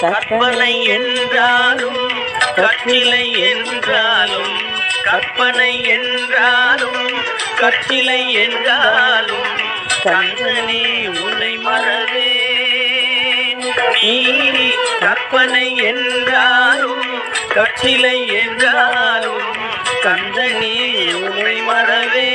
கற்பனை என்றாலும் கற்சிலை என்றாலும் கற்பனை என்றாலும் கற்சிலை என்றாலும் கந்தனே உன்னை மறவே. நீ கற்பனை என்றாலும் கற்சிலை என்றாலும் கந்தனே உன்னை மறவே.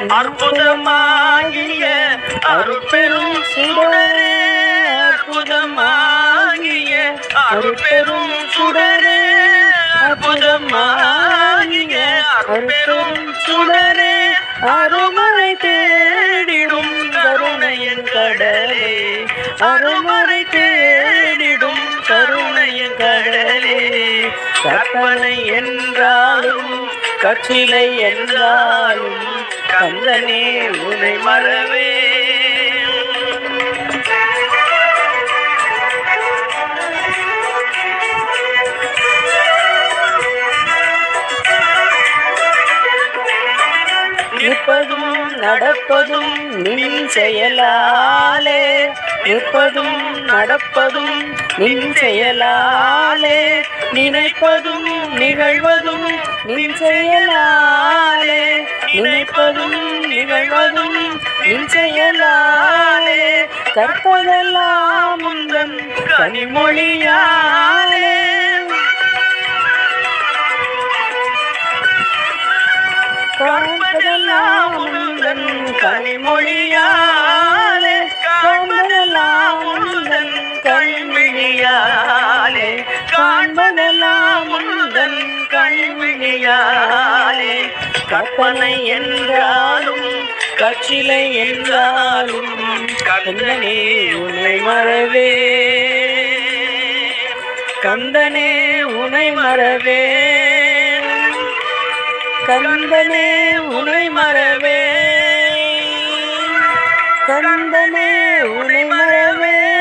அற்புதமாகிய அருட்பெரும் சுடரே அற்புதமாகிய அருட்பெரும் சுடரே அற்புதமாகிய அருட்பெரும் சுடரே அருமறை தேடிடும் கருணையின் கடலே. அருமறை தேடிடும் கருணையின் கடலே. கற்பனை என்றாலும் கற்றிலை என்றாலும் கந்தனே உனை மறவே. நிற்பதும் நடப்பதும் நின் செயலாலே. நிற்பதும் நடப்பதும் நின் செயலாலே. நினைப்பதும் நிகழ்வதும் நின் செயலாலே. நினைப்பதும் நிகழ்வதும் நின் செயலாலே கற்பதெல்லாம் உந்தன் கனிமொழியாலே. காண்பதெல்லாம் உந்தன் கனிமொழியாலே காண்பதெல்லாம் முந்தன் கண்விழியாலே காண்பதெல்லாம் முந்தன் கண்விழியாலே கற்பனை என்றாலும் கச்சிலை என்றாலும் கந்தனே உன்னை மறவே. கந்தனே உனை மறவே. கந்தனே உனை மறவே. கந்தனே உனை மறவே.